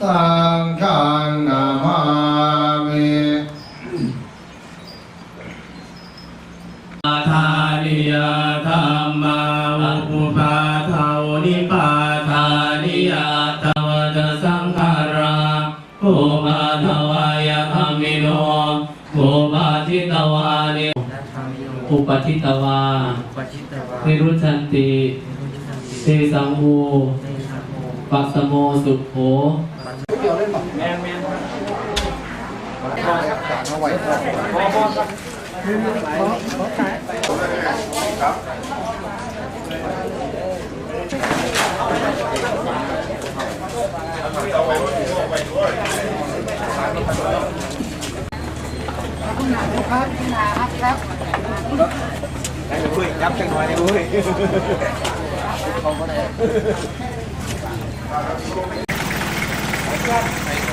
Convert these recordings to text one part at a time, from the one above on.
สังฆังนามามิอาทานิยธรรมาอุปาทาวนิปาทานิยตวตสังขาราภูมาทวายธรรมิโนภูปาทิตวานินัทธามิโยอุปทิตวาปจิตตวานิรุชันตินิรุชันติเตสังโฆเตชะโมปัสสโมสุโขปัจ จุสั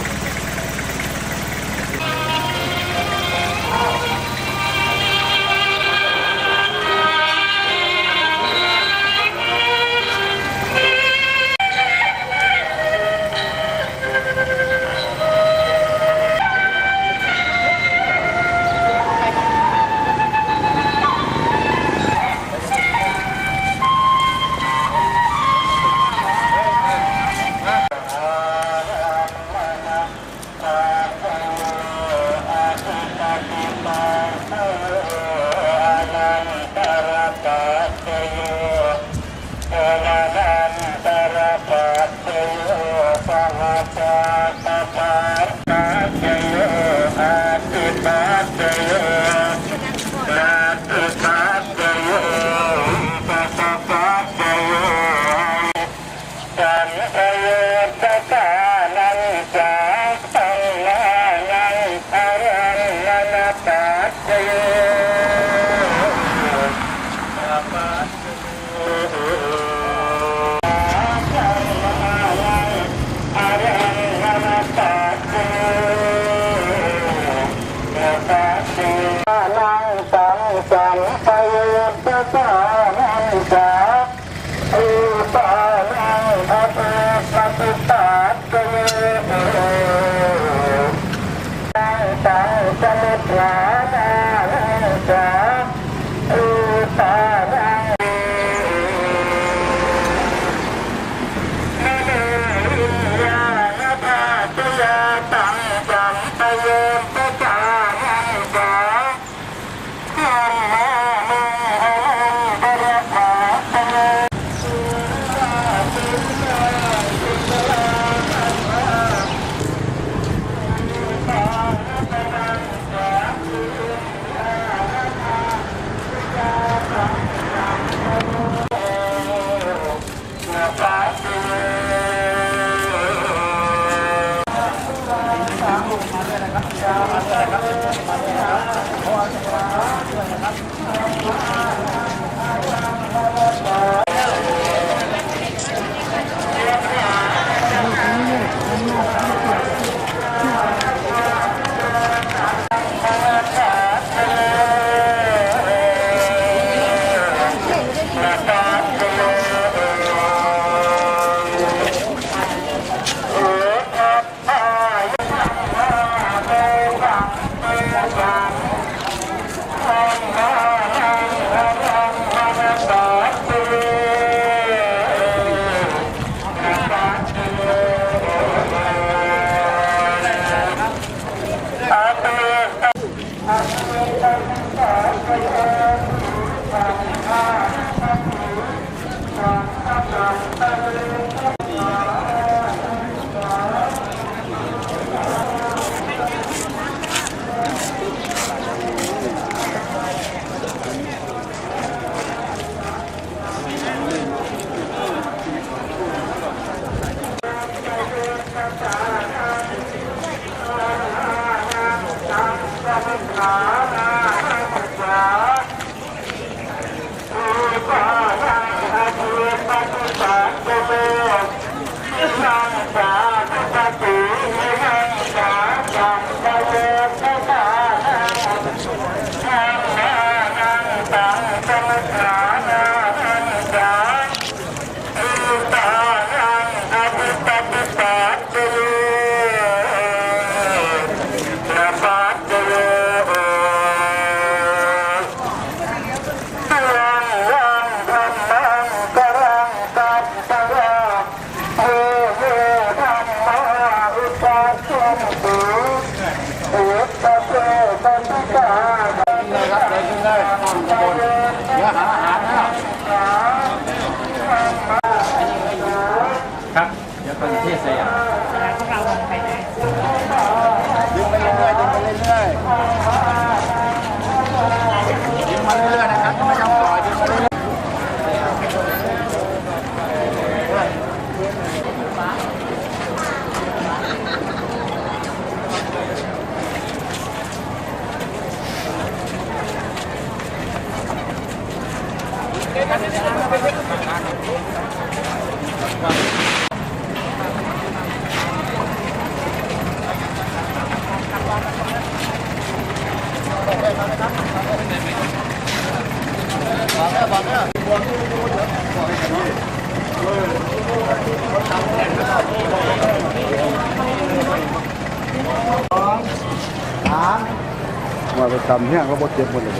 ว่าไปทำเฮี้ยงแล้วบดเจ็บหมดเลย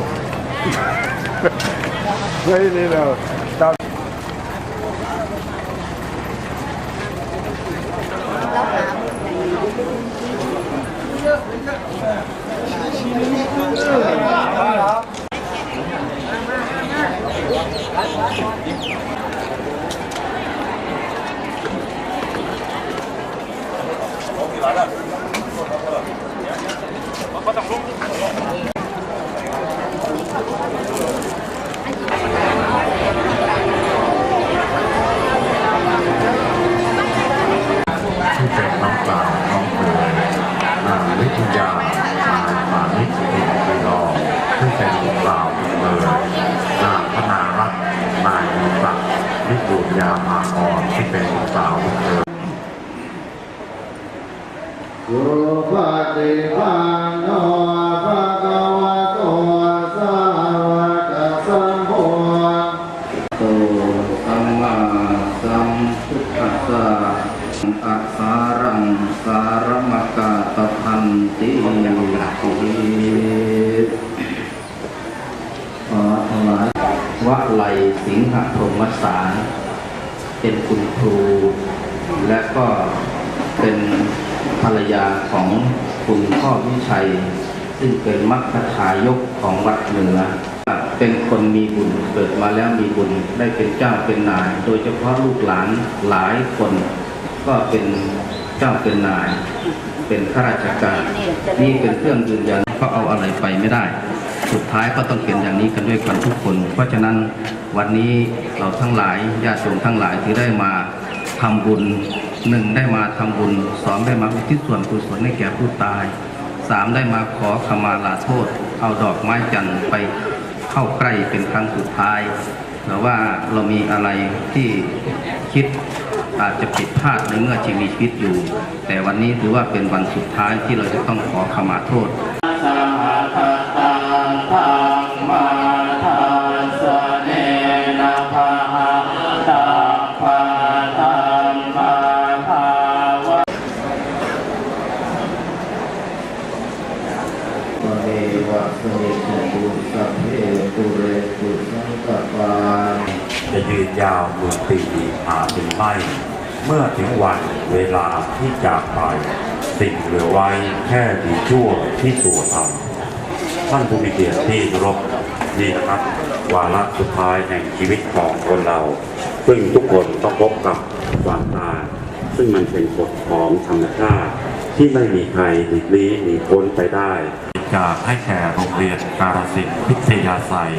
เฮ้ยนี่เรา พุทธสสะอัสารังสารมกาตพันติขอถวายวะไลสิงหพรมสารเป็นคุณครู และก็เป็นภรรยาของคุณพ่อวิชัย ซึ่งเป็นมัคคทายกของวัดเหนือ เป็นคนมีบุญเกิดมาแล้วมีบุญได้เป็นเจ้าเป็นนาย โดยเฉพาะลูกหลานหลายคน ก็เป็นเจ้าเป็นนาย เป็นข้าราชการ นี่เป็นเครื่องยืนยันเขาเอาอะไรไปไม่ได้ สุดท้ายก็ต้องเป็นอย่างนี้กันด้วยกันทุกคน เพราะฉะนั้นวันนี้เราทั้งหลายญาติโยมทั้งหลายที่ได้มาทำบุญหนึ่งได้มาทำบุญสองได้มาอุทิศส่วนกุศลให้แก่ผู้ตายสามได้มาขอขมาลาโทษ เอาดอกไม้จันทร์ไป เข้าใกล้เป็นครั้งสุดท้ายแต่ว่าเรามีอะไรที่คิดอาจจะผิดพลาดในเมื่อชีวิตชีวิตอยู่ แต่วันนี้ถือว่าเป็นวันสุดท้ายที่เราจะต้องขอขมาโทษ ไม่เมื่อถึงวันเวลาที่จากไป สิ่งเหลือไว้แค่ดีชั่วที่ตัวทำท่านผู้มีเกียรติที่รพนี่นะครับ วาระสุดท้ายแห่งชีวิตของคนเรา ซึ่งทุกคนต้องพบกับความตายซึ่งมันเป็นกฎของธรรมชาติที่ไม่มีใครหลีกลี่หนีพ้นไปได้จากให้แก่โรงเรียนการศิลป์พิทยาศัย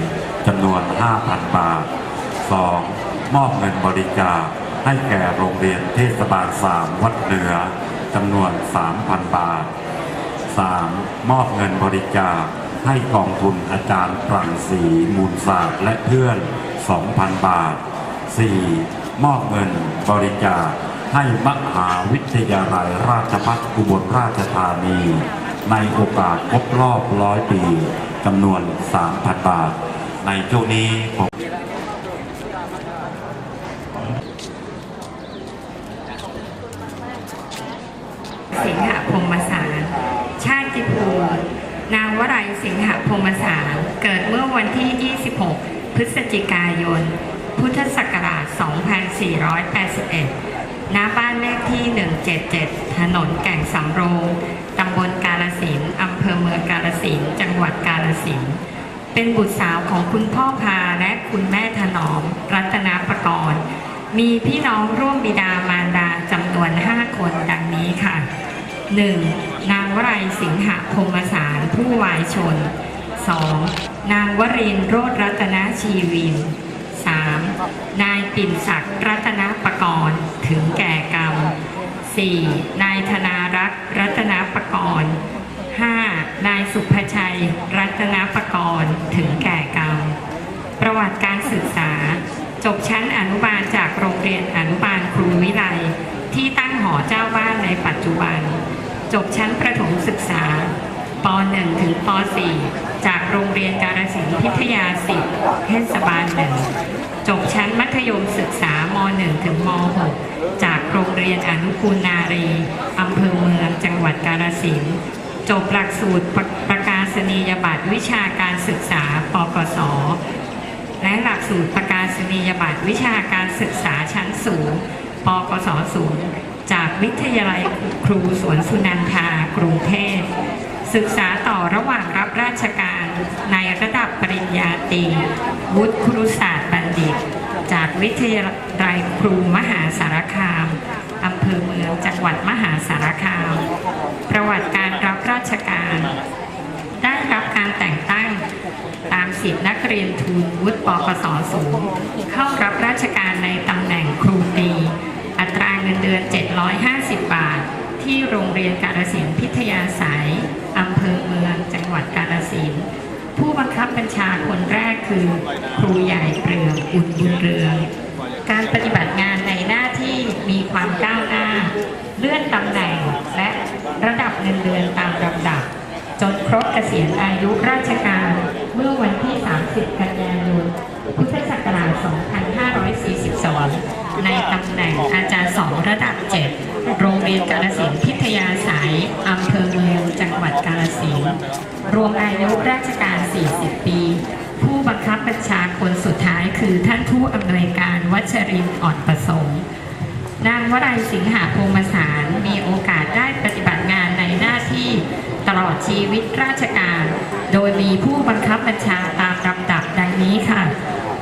จำนวน 5,000 บาท 2. มอบเงินบริจาค ให้แก่โรงเรียนเทศบาล3วัดเหนือจำนวน 3,000 บาท 3. มอบเงินบริจาคให้กองทุนอาจารย์ปรังสีมูลศาสตร์และเพื่อน 2,000 บาท 4. มอบเงินบริจาคให้มหาวิทยาลัยราชภัฏอุบลราชธานี ในโอกาสครบรอบร้อยปีจำนวน 3,000 บาท ในช่วงนี้ผม สิงหพรหมสาร ชาติภูมินางวรัยสิงหพรหมสาร เกิดเมื่อวันที่ 26 พฤศจิกายน พุทธศักราช 2481 ณ บ้านเลขที่ 177 ถนนแก่งสำโรง ตำบลกาลสินอำเภอเมืองกาลสินจังหวัดกาลสิน เป็นบุตรสาวของคุณพ่อพาและคุณแม่ถนอม รัตนประกรณ์มีพี่น้องร่วมบิดามารดาจำนวน 5 คนดังนี้ค่ะ 1. นางวรัยสิงหพรมสารผู้วายชน 2. นางวรินโรจน์รัตนชีวิน 3. นายปิ่นศักดิ์รัตนประกรณ์ถึงแก่กรรม 4. นายธนารักษ์รัตนประกรณ์ 5. นายสุภชัย รัตนประกรณ์ถึงแก่กรรม ประวัติการศึกษา จบชั้นอนุบาลจากโรงเรียนอนุบาลครูวิไลที่ตั้งหอเจ้าบ้านในปัจจุบัน จบชั้นประถมศึกษา ป .1 ถึงป .4 จากโรงเรียนการศิลป์พิทยา10เทศบาลหนึ่งจบชั้นมัธยมศึกษาม .1 ถึงม .6 จากโรงเรียนอนุกูลนารีอำเภอเมืองจังหวัดกาฬสินธุ์จบหลักสูตรประประกาศนียบัตรวิชาการศึกษาปกศและหลักสูตรประกาศนียบัตรวิชาการศึกษาชั้นสูงปกศสูงจากวิทยาลัยครูสวนสุนันทากรุงเทพ ศึกษาต่อระหว่างรับราชการในระดับปริญญาตรีวุฒิครุศาสตร์บัณฑิต จากวิทยาลัยครูมหาสารคามอำเภอเมืองจังหวัดมหาสารคาม ประวัติการรับราชการ ได้รับการแต่งตั้งตามสิทธินักเรียนทุนวุฒิปกศสูง เข้ารับราชการในตำแหน่งครูตี อัตราเงินเดือน 750 บาท ที่โรงเรียนกาฬสินธุ์พิทยาสาย อำเภอเมืองจังหวัดกาฬสินธุ์ผู้บังคับบัญชาคนแรกคือ ครูใหญ่เปลืองอุ่นบุญเรืองการปฏิบัติงานในหน้าที่มีความก้าวหน้า เลื่อนตำแหน่งและระดับเงินเดือนตามลำดับ จนครบเกษียณอายุราชการ เมื่อวันที่ 30 กันยายนพุทธศักราช 2 5 ในตำแหน่งอาจารย์สองระดับ7โรงเรียนกาฬสินพิทยาสายอำเภอเมืองจังหวัดกาฬสินธุ์รวมอายุราชการ 40 ปี ผู้บังคับบัญชาคนสุดท้ายคือท่านผู้อำนวยการวัชรินทร์อ่อนประสงค์นางวรัยสิงหาพรหมสารมีโอกาสได้ปฏิบัติงานในหน้าที่ตลอดชีวิตราชการ โดยมีผู้บังคับบัญชาตามลำดับดังนี้ค่ะ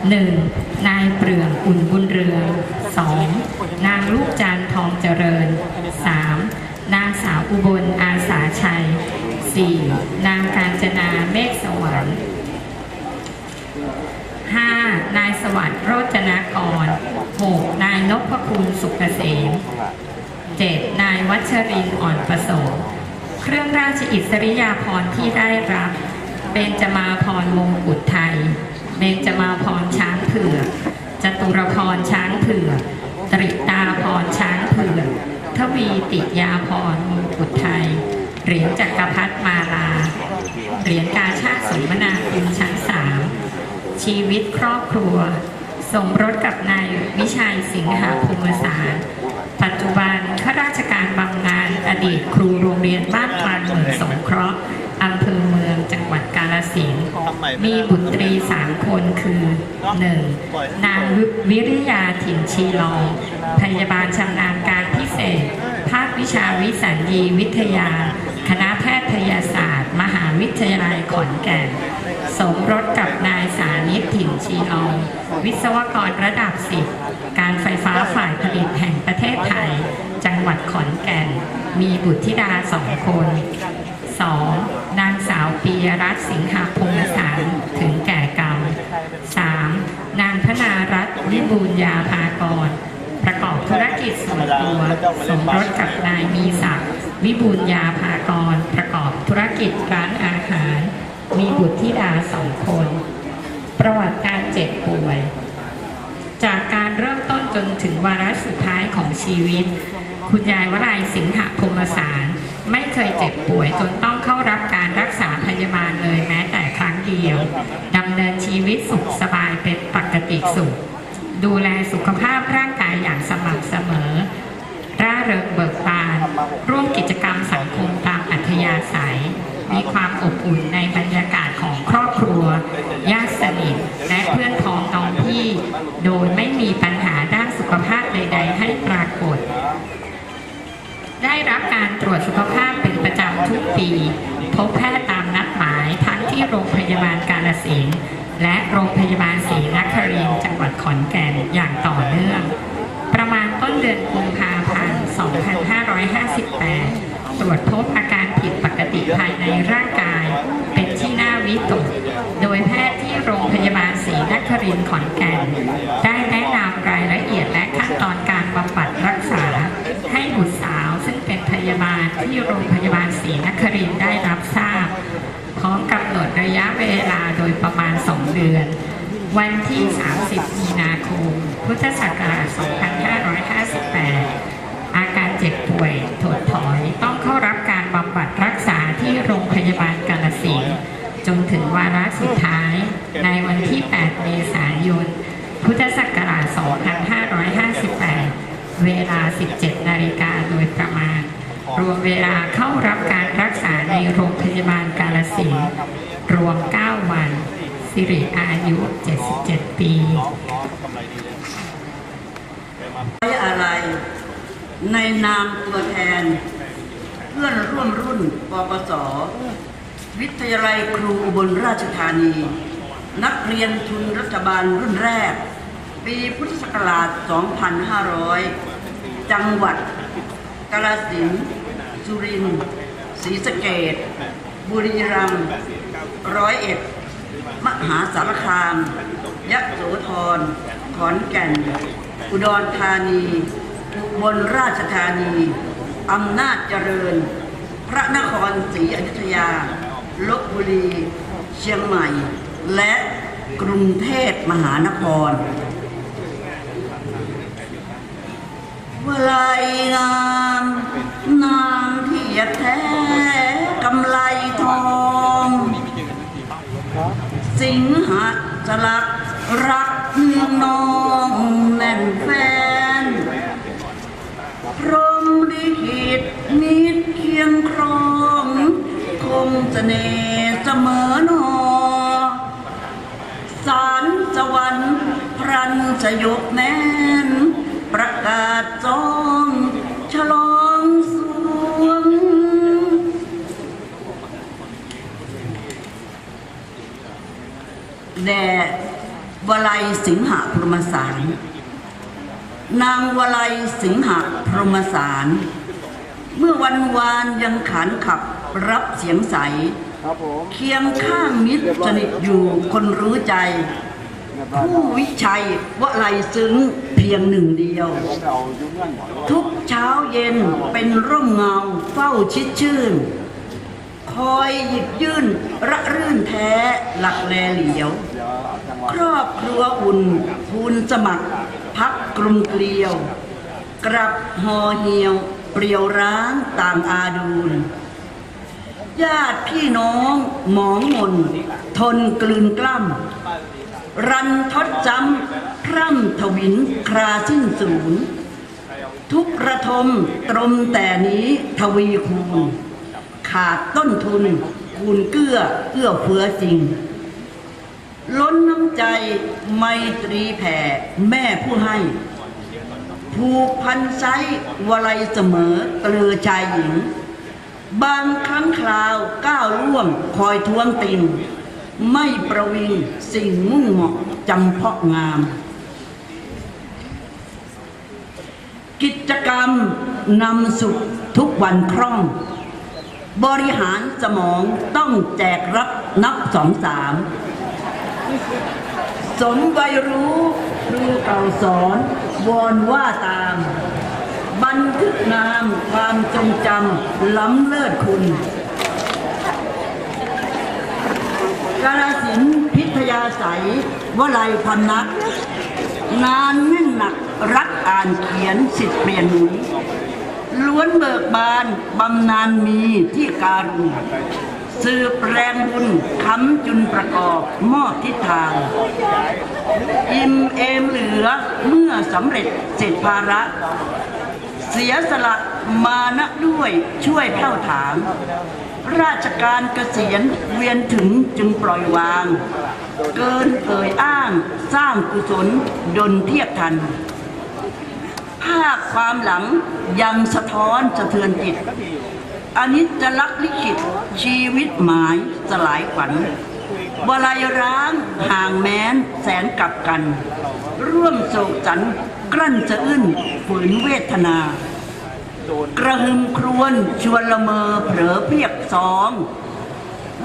1. นายเปลืองอุ่นบุญเรือง 2. นางลูกจันทองเจริญ 3. นางสาวอุบลอาสาชัย 4. นางการจนาเมฆสวรรค์ 5. นายสวัสดิ์โรจนากร 6. นายนพคุณสุกเกษม 7. นายวัชรินทร์อ่อนประสงค์เครื่องราชอิสริยาภรณ์ที่ได้รับเบญจมาพรมงกุฎไทย เบญจมาพรช้างเผือกจตุรพรช้างเผือกตริตาพรช้างเผือกทวีติยาพรมงกุฎไทย เหรียญจักรพรรดิมาลา เหรียญกาชาติสมนาคุณชั้นสามชีวิตครอบครัว สมรสกับนายวิชัยสิงหาภูมิสารปัจจุบันข้าราชการบำนาญอดีตครูโรงเรียนบ้านพลานเหมือนสงเคราะห์อำเภอเมืองจังหวัดกา สินธุ์มีบุตรีสามคนคือ 1. นางวิริยาถิ่นชีลองพยาบาลชำนาญการพิเศษ ภาควิชาวิสัญญีวิทยา คณะแพทยศาสตร์ มหาวิทยาลัยขอนแก่น สมรสกับนายสานิตถิ่นชีออง วิศวกรระดับสิบการไฟฟ้าฝ่ายผลิตแห่งประเทศไทย จังหวัดขอนแก่น มีบุตรธิดาสองคน 2. นางสาวปี ยรัตน์สิงหาพงศสารถึงแก่กรรม 3. นางพนารัตน์วิบูลยาภากร ประกอบธุรกิจส่วนตัวสมรสกับนายมีศักดิ์วิบูลยาภากร ประกอบธุรกิจร้านอาหาร มีบุตรธิดาสองคน ประวัติการเจ็บป่วย จากการเริ่มต้นจนถึงวาระสุดท้ายของชีวิต คุณยายวรายสิงหพรหมสาร ไม่เคยเจ็บป่วยจนต้องเข้ารับการรักษาพยาบาลเลยแม้แต่ครั้งเดียวดำเนินชีวิตสุขสบายเป็นปกติสุข ดูแลสุขภาพร่างกายอย่างสม่ำเสมอ ร่าเริงเบิกบาน ร่วมกิจกรรมสังคมตามอัธยาศัย มีความอบอุ่นในบรรยากาศของครอบครัว ญาติสนิทและเพื่อนพ้องน้องพี่ โดยไม่มีปัญหาด้านสุขภาพใด ๆ ให้ปรากฏ ได้รับการตรวจสุขภาพเป็นประจำทุกปี พบแพทย์ตามนัดหมายทั้งที่โรงพยาบาลกาฬสินธุ์และโรงพยาบาลศรีนครินทร์จังหวัดขอนแก่นอย่างต่อเนื่อง ประมาณต้นเดือนกุมภาพันธ์ 2558 ตรวจพบอาการผิดปกติภายในร่างกาย เป็นที่น่าวิตก โดยแพทย์ที่โรงพยาบาลศรีนครินทร์ขอนแก่น ได้แนะนำรายละเอียดและขั้นตอนการ ที่โรงพยาบาลศรีนครินได้รับทราบ พร้อมกำหนดระยะเวลาโดยประมาณ 2 เดือน วันที่ 30 มีนาคม พุทธศักราช 2558 อาการเจ็บป่วยถดถอยต้องเข้ารับการบำบัดรักษาที่โรงพยาบาลกาลสินจนถึงวาระสุดท้าย ในวันที่ 8 เมษายน พุทธศักราช 2558 เวลา 17 นาฬิกาโดยประมาณ รวมเวลาเข้ารับการรักษาในโรงพยาบาลกาลสินรวม 9 วัน สิริอายุ 77 ปีไว้อะไร ในนามตัวแทน เพื่อนร่วมรุ่นปปส วิทยาลัยครูอุบลราชธานี นักเรียนทุนรัฐบาลรุ่นแรก ปีพุทธศักราช 2500 จังหวัดกาฬสินธุ์ สุรินทร์ศรีสะเกดบุรีรัมย์ร้อยเอ็ด มหาสารคาม ยะโสธร ขอนแก่น อุดรธานีอุบลราชธานี อำนาจเจริญ พระนครศรีอยุธยา ลบบุรี เชียงใหม่ และกรุงเทพมหานครเวลัยงา สิงหะจลักรักนืองแน่นแฟน พรหมลิขิตมิตรเคียงครองคงเสน่ห์เสมอหนอสารสวรรค์พรันสยบแม้นประกาศจองฉลองสวง แด่วลัยสิงหพรหมสาร นางวลัยสิงหพรหมสาร เมื่อวันวานยังขานขับรับเสียงใสครับผมเคียงข้างมิตรสนิทอยู่คนรู้ใจ ผู้วิชัยวลัยซึ้งเพียงหนึ่งเดียวผมเอาอยู่เงื่อนหมดทุกเช้าเย็นเป็นร่มเงาเฝ้าชิดชื่น คอยหยิบยื่นระรื่นแท้หลักแลเหลียว ครอบครัวอุ่นภูนสมัคร พักกลุ่มเกลียว กลับหอเหี่ยว เปรียวร้างต่างอาดูลญาติพี่น้องหมองมน ทนกลืนกล้ำ รันทดจำพร่ำทวินคราสิ้นสูญทุกระทมตรมแต่นี้ทวีคูณ ขาดต้นทุนคูณเกื้อเอื้อเฟื้อจริง ล้นน้ำใจไมตรีแผ่แม่ผู้ให้ ผูกพันไซวลัยเสมอเกลือชายหญิง บางครั้งคราวก้าวล่วงคอยทวงติงไม่ประวิงสิ่งมุ่งเหมาะจำเพาะงาม กิจกรรมนำสุขทุกวันคล่อง บริหารสมองต้องแจกรับนับสองสามสมวัยรู้รูเก่าสอนวอนว่าตาม บันทึกนามความทรงจำล้ำเลิศคุณกาลสินพิทยาใสยวลัยพันนัก นานแน่นหนักรักอ่านเขียนสิทธิ์เปลี่ยนหนุน ล้วนเบิกบานบำนาญมีที่การุณสืบแรงบุญค้ำจุนประกอบมอบทิศทาง อิ่มเอมเหลือเมื่อสำเร็จเสร็จภาระ เสียสละมานะด้วยช่วยแผ่วถาง ราชการเกษียณเวียนถึงจึงปล่อยวาง เกินเอ่ยอ้างสร้างกุศลดนเทียบทันาพความหลังยังสะท้อนสะเทือนจิตอันิจจลักลิขิตชีวิตหมายสลายขวัญวลัยร้างห่างแม้นแสนกลับกัน ร่วมโศกสันกลั้นสะอื้นฝืนเวทนา กระหึมครวนชวนละเมอเผลอเพียบสอง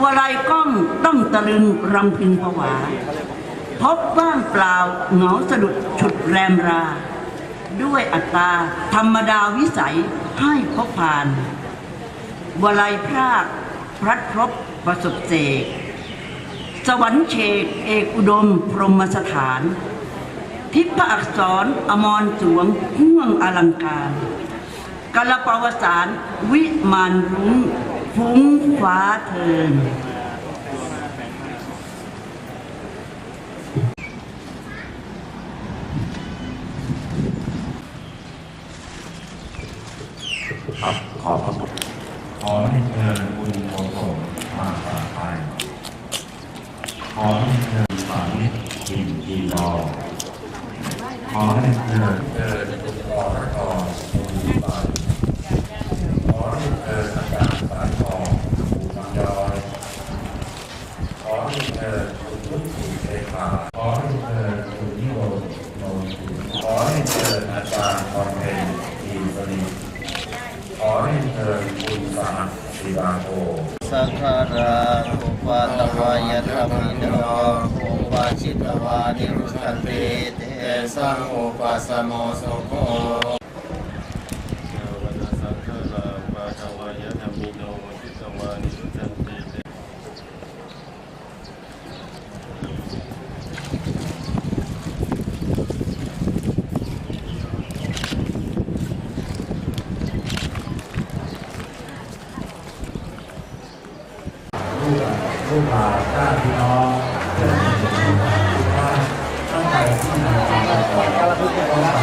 วลัยก้องต้องตะลึงรำพึงผวา พบว่างเปล่าเหงาสะดุดฉุดแรมรา ด้วยอัตตาธรรมดาวิสัยให้พบผ่านวลัยพรากพลัดพรบประสบเสกสวรรค์เชกเอกอุดมพรหมสถาน ทิพอักษรอมรสวงห่วงอลังการกาลปวสารวิมานรุ้งฟุ้งฟ้าเทิน ครับขอบพระคุณขอให้เชิญคุณโมโสมาปราไปขอให้เชิญสามิตรกินกีรอขอให้เชิญเชิญคุณปอระกรคุณวิบัติขอให้เชิญอาจารย์สายทองคุณบางยอยขอให้เชิญคุณพุทธิเทขาขอให้เชิญคุณนิโรธโนติขอให้เชิญอาจารย์คอนเพนทีสรี ขอให้เชิญคุณสหัสศิลาโก สังขาราอุปาตวายธรรมิโนอุปาชิตวานิรุขันเตเตสัง อุปาสโมสุโค ผู้บ่าวญาติพี่น้องเพื่อนทุกท่านตั้งใจที่นำความขอการทุกคนมา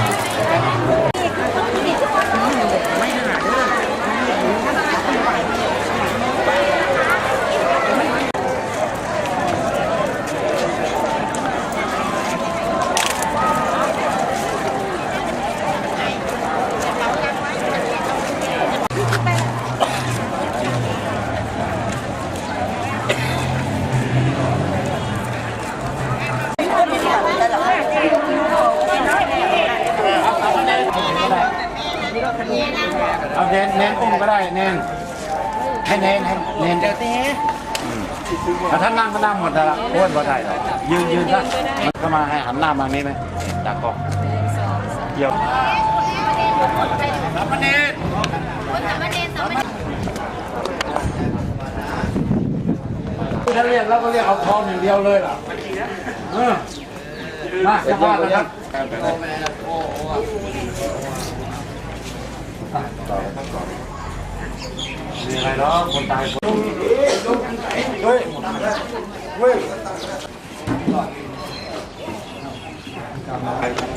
เอาเน้นเน้นอุ้มก็ได้เน้นให้เน้นให้เน้นเดี๋ยวนี้ถ้าท่านนั่งก็นั่งหมดแล้วอ้วนก็ได้หรอกยืนยืนซะมันก็มาให้หันหน้ามานี้ไหมจากกล้องเกี่ยวสามเณรถ้าเรียกแล้วก็เรียกเอาทองอย่างเดียวเลยล่ะเออมาจะว่ากันครับมีอะไรเนาะคนตายคนเฮ้ยเฮ้ย ไ